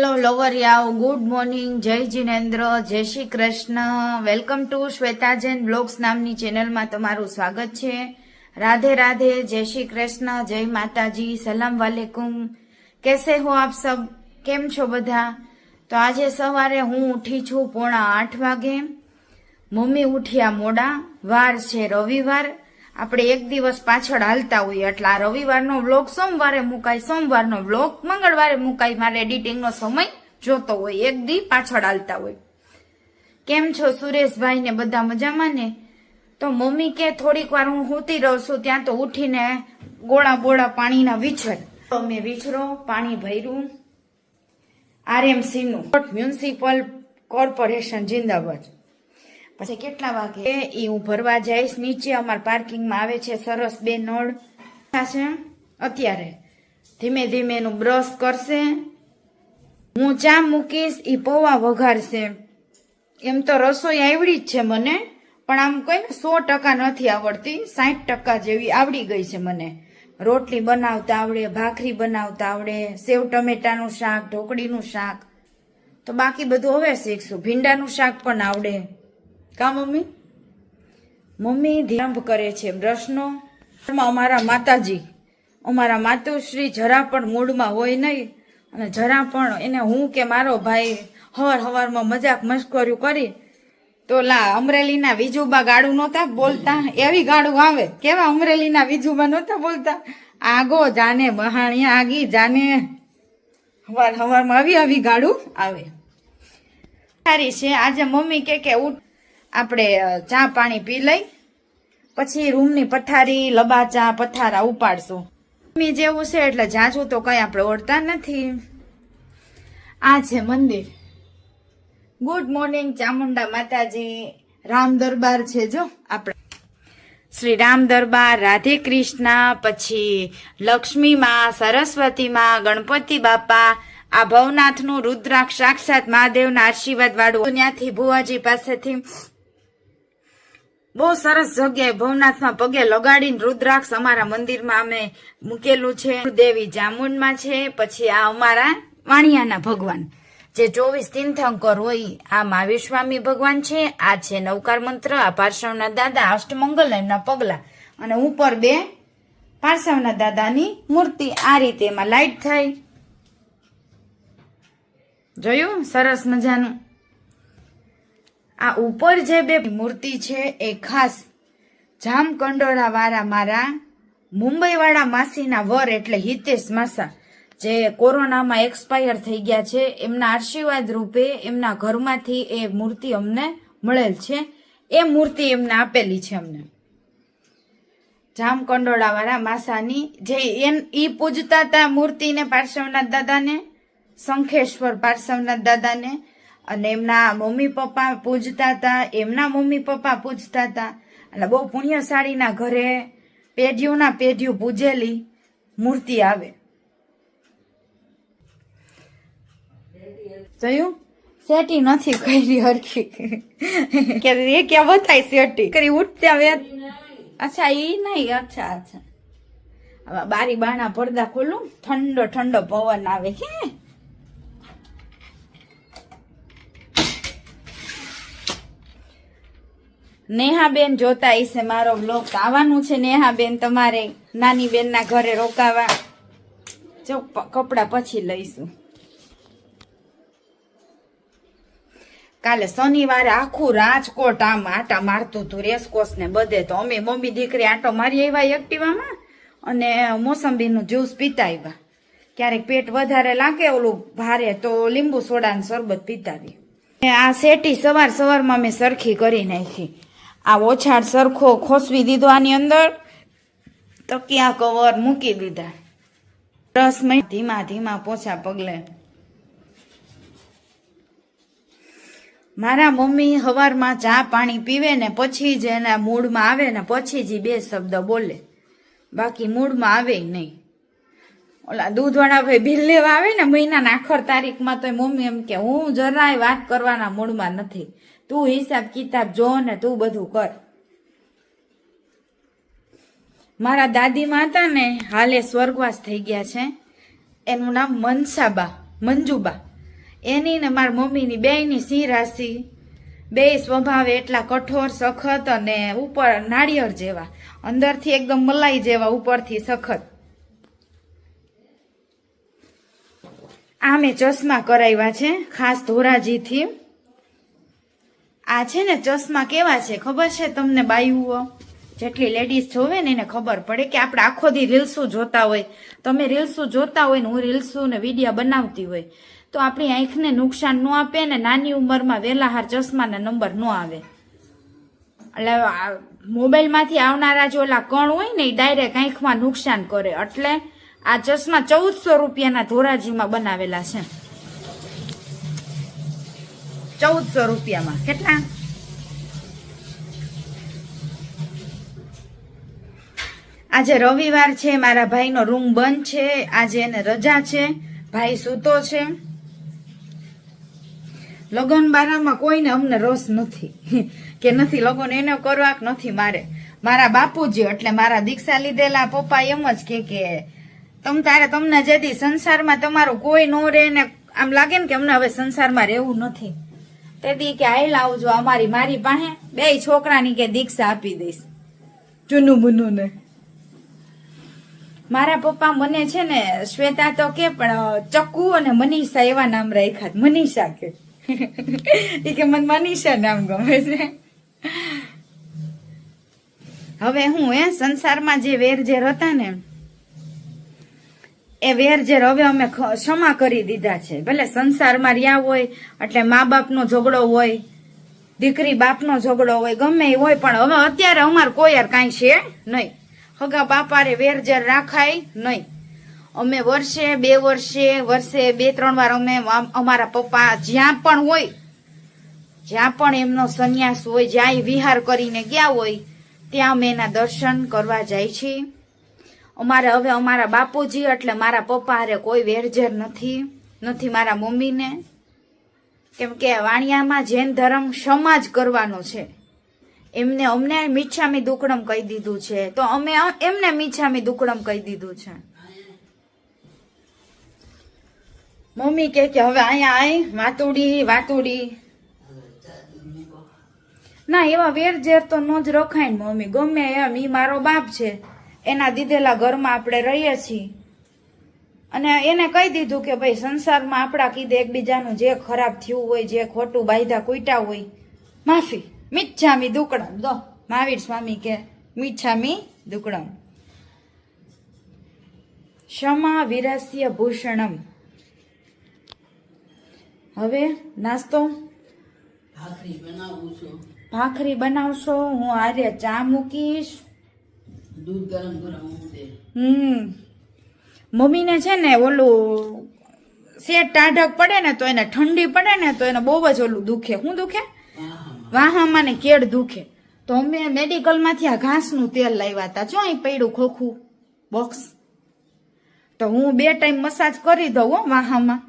Hello લવરિયાઓ good morning જય જીનેન્દ્ર જય Shri Krishna welcome to Shweta Jain blogs નામની ચેનલમાં તમારું સ્વાગત છે. રાધે રાધે. જય શ્રી કૃષ્ણ જય માતાજી સલામ વાલેકુમ કેસે હો આપ સબ? કેમ છો બધા? તો આજે સવારે હું ઉઠી છું પોણા આઠ વાગે. મમ્મી ઉઠ્યા મોડા. વાર છે રવિવાર. આપણે એક દિવસ પાછળ હાલતા હોઈએ. એટલે આ રવિવારનો વ્લોગ સોમવારે મુકાય, સોમવારનો વ્લોગ મંગળવારે મુકાય. મારે એડિટિંગનો સમય જોતો હોય, એક દી પાછળ હાલતા હોય. કેમ છો સુરેશભાઈ ને? બધા મજામાં ને? તો મમ્મી કે થોડીક વાર હું સૂતી રહું છું, ત્યાં તો ઉઠીને ગોળા ગોળા પાણીના વિછર. અમે વિછરો, પાણી ભર્યું. આરએમસી નું મ્યુનિસિપલ કોર્પોરેશન, જિંદાબાદ. પછી કેટલા વાગે? એ હું ભરવા જઈશ. નીચે અમાર પાર્કિંગમાં આવે છે સરસ બે નળ. છે અત્યારે. ધીમે ધીમે એનું બ્રશ કરશે. હું ચા મૂકીશ એ પૌવા વઘારશે. એમ તો રસોઈ આવડી જ છે મને, પણ આમ કઈ સો ટકા નથી આવડતી. સાઠ ટકા જેવી આવડી ગઈ છે મને. રોટલી બનાવતા આવડે, ભાખરી બનાવતા આવડે, સેવ ટમેટાનું શાક, ઢોકળીનું શાક. તો બાકી બધું હવે શીખશું. ભીંડાનું શાક પણ આવડે. કા મમ્મી? મમ્મી ધ્યાન કરે છે બ્રશનો અમારા માતાજી, અમારા માતુશ્રી જરા પણ મૂડમાં હોય નહીં અને જરા પણ એને હું કે મારો ભાઈ હવાર હવારમાં મજાક મશ્કર્યું કરી તો લા અમરેલીના વિજુબા ગાડું નહોતા બોલતા. એવી ગાડું આવે. કેવા અમરેલીના વિજુબા નહોતા બોલતા? આગો જાને બહાણિયા આગી જાને. હવાર હવારમાં આવી આવી ગાડું આવે. સારી છે. આજે મમ્મી કે કે ઉઠ આપણે ચા પાણી પી લઈ, પછી રૂમની પથારી, લબાચા, પથારા ઉપાડશું. મમ્મી જેવું છે એટલે જાજુ તો કઈ આપણે ઓળતા નથી. આ છે મંદિર. ગુડ મોર્નિંગ, ચામુંડા માતાજી. રામ દરબાર છે જો આપણે. શ્રી રામ દરબાર, રાધે કૃષ્ણ, પછી લક્ષ્મી માં, સરસ્વતી માં, ગણપતિ બાપા, આ ભવનાથનું રુદ્રાક્ષ, સાક્ષાત મહાદેવના આશીર્વાદ વાળું. ત્યાંથી ભુવાજી પાસેથી બહુ સરસ જગ્યાએ ભવનાથમાં પગે લગાડીને રુદ્રાક્ષ અમારા મંદિરમાં અમે મૂકેલું છે. દેવી જામુનમાં છે, પછી આ અમારા વાણિયાના ભગવાન. જે ચોવીસ તીર્થંકર હોય, આ મહાવીર સ્વામી ભગવાન છે, આ છે નવકાર મંત્ર, આ પાર્શ્વના દાદા અષ્ટમંગલ એમના પગલા અને ઉપર બે પાર્શ્વના દાદાની મૂર્તિ. આ રીતે એમાં લાઈટ થાય જોયું? સરસ મજાનું. આ ઉપર જે બે મૂર્તિ છે એ ખાસ જામકંડોળા વાળા મારા મુંબઈ વાળા માસીના વર એટલે હિતેશ માસા, જે કોરોનામાં એક્સપાયર થઈ ગયા છે, એમના આશીર્વાદ રૂપે એમના ઘરમાંથી એ મૂર્તિ અમને મળેલ છે. એ મૂર્તિ એમને આપેલી છે અમને. જામકંડોળા વાળા માસાની જે એમ ઈ પૂજતા હતા મૂર્તિને પાર્શ્વનાથ દાદાને, શંખેશ્વર પાર્શ્વનાથ દાદાને અને એમના મમ્મી પપ્પા પૂજતા હતા, એમના મમ્મી પપ્પા પૂજતા હતા. અને બહુ પુણ્યશાળીના ઘરે પેઢીઓના પેઢીઓ પૂજેલી મૂર્તિ આવે. જોયું? સેટી નથી કરી હરખી. કે એ ક્યાં બતાય સેટી? કરી ઉઠતા વેત અચ્છા એ નહીં, અચ્છા અચ્છા. હવે બારી બાણા પડદા ખોલું, ઠંડો ઠંડો પવન આવે કે નેહાબેન જોતા હશે મારો બ્લોગ આવવાનું છે નેહાબેન, તમારે નાની બેનના ઘરે રોકાવા. જો કપડા પછી લઈશું. કાલે શનિવારે આખું રાજકોટ આમ આટા મારતું હતું રેસકોસ ને બધે. તો અમે મમ્મી દીકરી આટો મારી આવ્યા એક્ટિવામાં અને મોસંબીનું જ્યુસ પીતા આવ્યા ક્યારેક પેટ વધારે લાગે ઓલું ભારે, તો લીંબુ સોડા ને શરબત પીતા આ શેટી સવાર સવારમાં મેં સરખી કરી નાખી. આ ઓછાડ સરખો ખોસવી દીધો આની અંદર. તકિયા કવર મૂકી દીધા. દસ મિનિટ ધીમા ધીમા પોછા પગલે. મારા મમ્મી હવારમાં ચા પાણી પીવે ને પછી જ એના મૂડમાં આવે ને પછી જ બે શબ્દ બોલે. બાકી મૂડમાં આવે નહીં. ઓલા દૂધવાળા ભાઈ બિલ લેવા આવે ને મહિનાના આખર તારીખમાં તો મમ્મી એમ કે, હું જરાય વાત કરવાના મૂડમાં નથી. તું હિસાબ કિતાબ જો ને તું બધું કર. મારા દાદીમાં હતા ને હાલે સ્વર્ગવાસ થઈ ગયા છે. એનું નામ મનસાબા, મંજુબા. એની ને મારા મમ્મીની બેયની સિંહ રાશિ. બે સ્વભાવે એટલા કઠોર, સખત અને ઉપર નાળિયેર જેવા. અંદરથી એકદમ મલાઈ જેવા, ઉપરથી સખત. આ મેં ચશ્મા કરાવ્યા છે, ખાસ ધોરાજીથી. આ છે ને ચશ્મા કેવા છે? ખબર છે તમને બાયુઓ? જેટલી લેડીઝ જોવે ને એને ખબર પડે કે આપણે આખો દી રીલ્સો જોતા હોય. તમે રીલ્સો જોતા હોય ને હું રીલ્સો ને વિડીયા બનાવતી હોય. તો આપણી આંખને નુકસાન ન આપે ને નાની ઉંમરમાં વહેલા હાર ચશ્માના નંબર ન આવે. એટલે મોબાઈલમાંથી આવનારા જે ઓલા કણ હોય ને એ ડાયરેક્ટ આંખમાં નુકસાન કરે. એટલે આ ચશ્મા ચૌદસો રૂપિયાના ધોરાજીમાં બનાવેલા છે. ચૌદસો રૂપિયામાં. કેટલા? આજે રવિવાર છે, મારા ભાઈનો રૂમ બંધ છે, આજે એને રજા છે, ભાઈ સૂતો છે. લગન બારામાં કોઈને અમને રસ નથી, કે નથી લગન, એને કરવા નથી મારે. મારા બાપુજી, એટલે મારા દીક્ષા લીધેલા પપ્પા એમ જ કે કે, તમ તારે તમને જેથી સંસારમાં તમારું કોઈ નો રહે ને આમ લાગે ને કે અમને હવે સંસારમાં રહેવું નથી. તેથી કે આઈ લાવજો અમારી મારી પાસે, બે છોકરાની કે દીક્ષા આપી દઈશ. ચુનુ બુનુ ને. મારા પપ્પા મને છે ને, શ્વેતા તો કે, પણ ચક્કુ અને મનીષા એવા નામ રાખ્યા મનીષા કે. કે મને મનીષા નામ ગમે છે. હવે હું એ સંસારમાં જે વેરઝેર હતા ને એ વેરઝેર હવે અમે ક્ષમા કરી દીધા છે. ભલે સંસારમાં રહ્યા હોય, એટલે મા બાપનો ઝઘડો હોય, દીકરી બાપનો ઝઘડો હોય, ગમે એ હોય, પણ હવે અત્યારે અમારે કોઈ યાર કાંઈ છે નહીં. હગા બાપારે વેરઝેર રાખાય નહીં. અમે વર્ષે, બે વર્ષે વર્ષે બે, ત્રણ વાર અમે અમારા પપ્પા જ્યાં પણ હોય, જ્યાં પણ એમનો સંન્યાસ હોય, જ્યાં વિહાર કરીને ગયા હોય, ત્યાં અમે એના દર્શન કરવા જાય છીએ. અમારે હવે અમારા બાપુજી એટલે મારા પપ્પા હારે કોઈ વેરઝેર નથી નથી મારા મમ્મીને. કેમ કે વાણિયામાં જૈન ધર્મ સમાજ કરવાનો છે. એમને અમને મીછામી દુકડમ કહી દીધું છે. તો અમે એમને મીછામી દુકડમ કહી દીધું છે. મમ્મી કે કે હવે અહીંયા આય, વાતુડી વાતુડી. ના, એવા વેરઝેર તો ન જ રખાય ને મમ્મી. ગમે એમ ઈ મારો બાપ છે. એના દીધેલા ઘરમાં આપણે રહીએ છીએ. અને એને કહી દીધું કે ભાઈ સંસારમાં આપણા કીધે એકબીજાનું જે ખરાબ થયું હોય જે ખોટું બાયધા કૂટ્યા હોય માફી. મીઠામી દુકડમ. દો મહાવીર સ્વામી કે મીઠામી દુકડમ. ક્ષમા વિરસ્ય ભૂષણમ. હવે નાસ્તો? ભાખરી બનાવું છું. ભાખરી બનાવશો? હું આર્ય ચા મૂકીશ. દૂધ ગરમ ગરમ હમ. મમ્મીને છે ને ઓલું શેઠ ટાઢક પડે ને તો એને ઠંડી પડે ને તો એને બહુ જ ઓલું દુખે. શું દુખે? વાહામાં. ને કેળ દુખે. તો અમે મેડિકલમાંથી આ ઘાસનું તેલ લાવ્યા હતા. જો અહીં પડ્યું ખોખું? બોક્સ. તો હું બે ટાઈમ મસાજ કરી દઉં હો વાહામાં.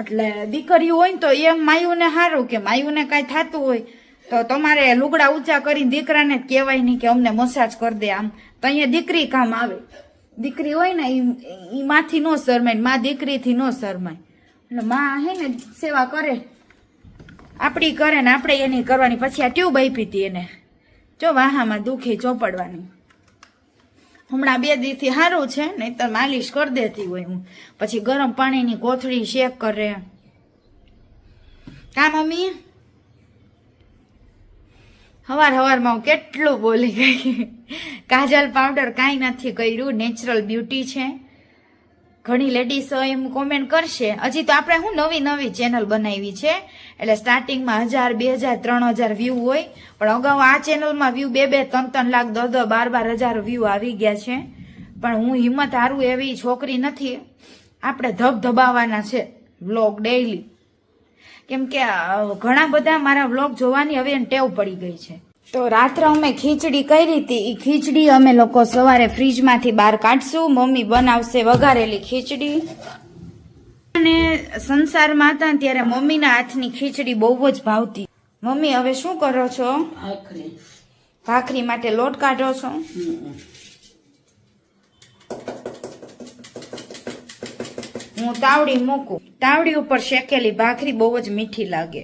એટલે દીકરી હોય ને તો એમ માયુને સારું કે માયુને કાંઈ થતું હોય. તો તમારે લુગડા ઊંચા કરીને દીકરાને કહેવાય નહીં કે અમને મસાજ કરી દે આમ. તો અહીંયા દીકરી કામ આવે. દીકરી હોય ને, ઈ માથી ન શરમાયમાં દીકરીથી ન શરમાય. એટલે માં હે ને સેવા કરે. આપણી કરે ને, આપણે એની કરવાની. પછી આ ટ્યુબ આપી હતી એને. જો વાહામાં દુખે ચોપડવાની. હમણાં બે દીથી સારું છે, નહીતર માલિશ કરી દેતી હોય હું. પછી ગરમ પાણીની કોથળી શેક કરે. કા મમ્મી? હવાર હવારમાં હું કેટલું બોલી ગઈ. કાજલ પાવડર કાંઈ નથી કર્યું. નેચરલ બ્યુટી છે. ઘણી લેડીઝો એમ કોમેન્ટ કરશે, હજી તો આપણે હું નવી નવી ચેનલ બનાવી છે? એટલે સ્ટાર્ટિંગમાં હજાર, બે હજાર, ત્રણ હજાર વ્યૂ હોય. પણ અગાઉ આ ચેનલમાં વ્યૂ બે બે, ત્રણ ત્રણ લાખ દસ દસ બાર બાર હજાર વ્યૂ આવી ગયા છે. પણ હું હિંમત હારું એવી છોકરી નથી. આપણે ધબધબાવાના છે. વ્લોગ ડેઈલી કેમ કે ઘણા બધા મારા વ્લોગ જોવાની હવે ટેવ પડી ગઈ છે. તો રાત્રે અમે ખીચડી કરી હતી. એ ખીચડી અમે લોકો સવારે ફ્રીજમાંથી બહાર કાઢશું. મમ્મી બનાવશે વઘારેલી ખીચડી. અને સંસારમાં હતા ત્યારે મમ્મીના હાથની ખીચડી બહુ જ ભાવતી. મમ્મી હવે શું કરો છો? ભાખરી. ભાખરી માટે લોટ કાઢો છો. હું તાવડી મૂકું. તાવડી ઉપર શેકેલી ભાખરી બહુ જ મીઠી લાગે.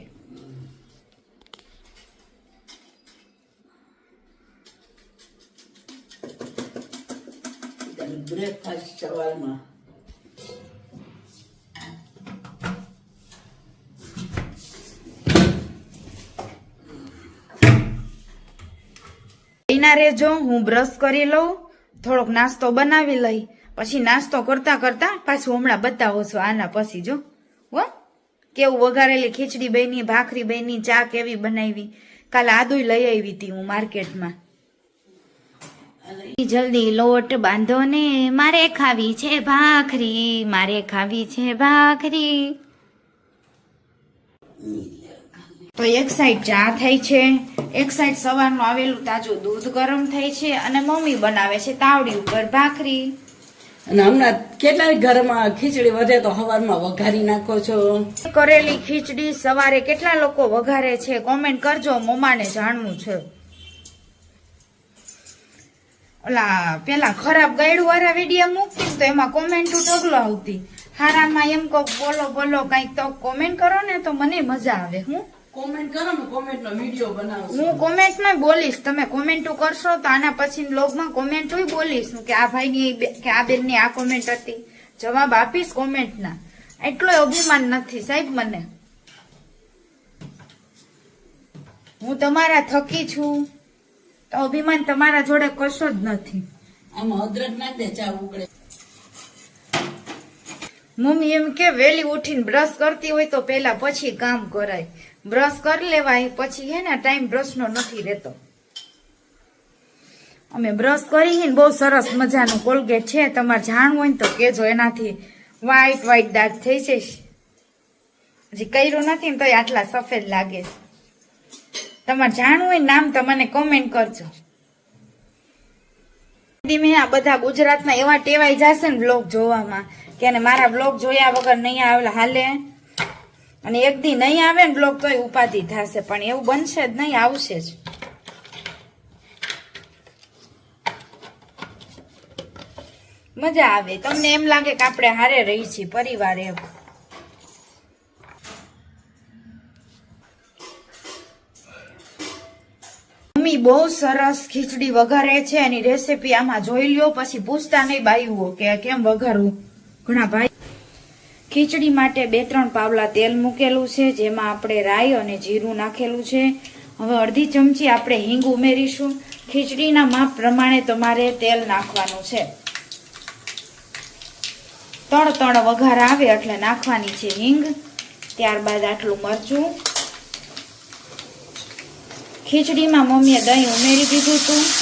બ્રેકફાસ્ટ સવારમાં. એના રેજો હું બ્રશ કરી લઉં થોડોક નાસ્તો બનાવી લઈ. પછી નાસ્તો કરતા કરતા પાછું હમણાં બતાવો છો આના પછી જો. હો? કેવું વઘારેલી ખીચડી બની, ભાખરી બની, ચા કેવી બનાવી? કાલે આદુય લઈ આવી હતી હું માર્કેટમાં. જલ્દી લોટ બાંધો ને, મારે ખાવી છે ભાખરી, મારે ખાવી છે ભાખરી. તો એક સાઈડ ચા થાય છે, એક સાઈડ સવારનું આવેલું તાજું દૂધ ગરમ થાય છે અને મમ્મી બનાવે છે તાવડી ઉપર ભાખરી. અને હમણાં કેટલાય ઘરમાં ખીચડી વધે તો સવારમાં વઘારી નાખો છો? કરેલી ખીચડી સવારે કેટલા લોકો વઘારે છે? કોમેન્ટ કરજો, મમ્માને જાણવું છે. ઓલા, પેલા ખરાબ ગાયડું વાળા વીડિયો મૂકતી તો એમાં કોમેન્ટ ઢગલો આવતી. હારામાં એમ કહો, બોલો બોલો, કંઈક તો કોમેન્ટ કરો ને તો મને મજા આવે, હું? કોમેન્ટ કરો ને કોમેન્ટ નો વીડિયો બનાવશો. હું કોમેન્ટમાં બોલીશ. તમે કોમેન્ટો કરશો તો આના પછી બ્લોગમાં કોમેન્ટો બોલીશ કે આ ભાઈ ની કે આ બેનની આ કોમેન્ટ હતી. જવાબ આપીશ કોમેન્ટના એટલો અભિમાન નથી સાહેબ મને. હું તમારા થકી છું. તો અભિમાન તમારા જોડે કશો જ નથી. આમાં અદરક નાખ દે ચા ઉકળે. મમ્મી એમ કે વેલી ઉઠીને બ્રશ કરતી હોય તો પેલા પછી કામ કરાય. બ્રશ કરી લેવાય પછી હે ને ટાઈમ બ્રશનો નથી રહેતો. અમે બ્રશ કરી બહુ સરસ મજાનું કોલગેટ છે. તમારે જાણવું હોય ને તો કેજો એનાથી વ્હાઈટ વ્હાઈટ દાગ થઈ જશે હજી કર્યું નથી ને તોય આટલા સફેદ લાગે તમારે જાણવું હોય નામ તો મને કોમેન્ટ કરજો. ધીમે આ બધા ગુજરાતના એવા ટેવાઈ જશે ને બ્લોગ જોવામાં કે મારા બ્લોગ જોયા વગર નહીં આવેલા. હાલે અને એક દી નહીં આવે ને બ્લોગ તોય ઉપાધિ થશે. પણ એવું બનશે જ નહીં, આવશે જ. મજા આવે. તમને એમ લાગે કે આપણે હારે રહી છીએ, પરિવાર એમ. મમ્મી બહુ સરસ ખીચડી વઘારે છે, એની રેસીપી આમાં જોઈ લ્યો, પછી પૂછતા નહીં બાયુઓ કે કેમ વઘારવું ઘણા ભાઈ ખીચડી માટે બે ત્રણ પાવલા તેલ મૂકેલું છે, જેમાં આપણે રાઈ અને જીરું નાખેલું છે. હવે અડધી ચમચી આપણે હિંગ ઉમેરીશું. ખીચડીના માપ પ્રમાણે તમારે તેલ નાખવાનું છે. ત્રણ ત્રણ વઘાર આવે એટલે નાખવાની છે હિંગ. ત્યારબાદ આટલું મરચું. ખીચડીમાં મમ્મીએ દહીં ઉમેરી દીધું હતું.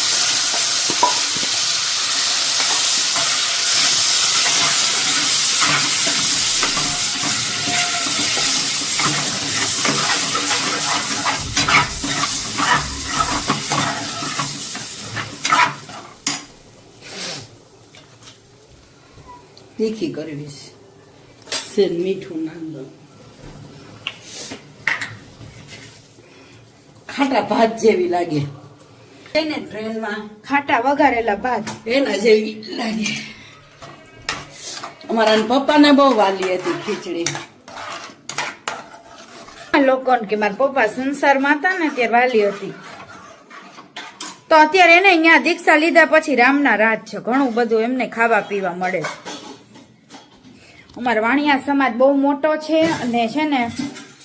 તીખી કરવી છે. સેજ મીઠું નાખ ખાટા ભાત જેવી લાગે. એને ટ્રેનમાં ખાટા વઘારેલા ભાત. એના જેવી લાગે. અમારા પપ્પાને બહુ વાલી હતી ખીચડી. લોકો કે મારા પપ્પા સંસારમાં હતા ને ત્યારે વાલી હતી. તો અત્યારે એને અહીંયા દીક્ષા લીધા પછી રામના રાજ છે. ઘણું બધું એમને ખાવા પીવા મળે છે. અમારા વાણિયા સમાજ બહુ મોટો છે અને છે ને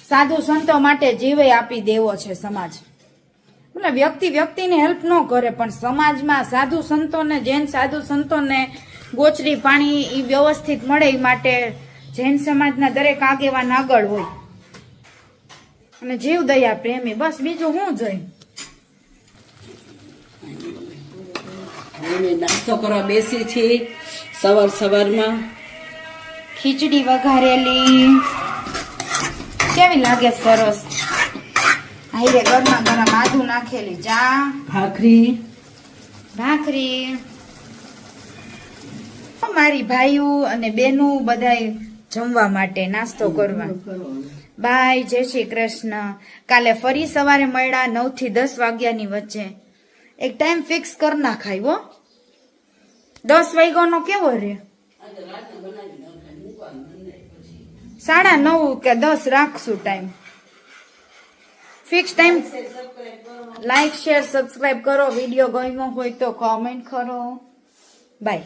સાધુ સંતો માટે જીવે આપી દેવો છે સમાજ. એટલે વ્યક્તિ વ્યક્તિને હેલ્પ ન કરે, પણ સમાજમાં સાધુ સંતોને, જૈન સાધુ સંતોને ગોચરી પાણી એ વ્યવસ્થિત મળે એ માટે જૈન સમાજના દરેક આગેવાન આગળ હોય. અને જીવ દયા પ્રેમી, બસ બીજું શું જોઈ નાસ્તો કરવા બેસી છીએ સવાર સવારમાં. ખીચડી વઘારેલી. કેવી લાગે સરસ? હાઈરે ગરમા ગરમ આદુ નાખેલી ચા. ભાખરી. ભાખરી. મારી ભાઈઓ અને બેનો બધાય જમવા માટે નાસ્તો કરવા. બાય જય શ્રી કૃષ્ણ. કાલે ફરી સવારે મળ્યા નવથી દસ વાગ્યાની વચ્ચે. એક ટાઈમ ફિક્સ કરી નાખાય હો. દસ વાગ્યાનો કેવો રે? સાડા નવ કે દસ રાખશું time fix time like share subscribe કરો. વીડિયો ગમ્યો હોય તો કોમેન્ટ કરો. બાય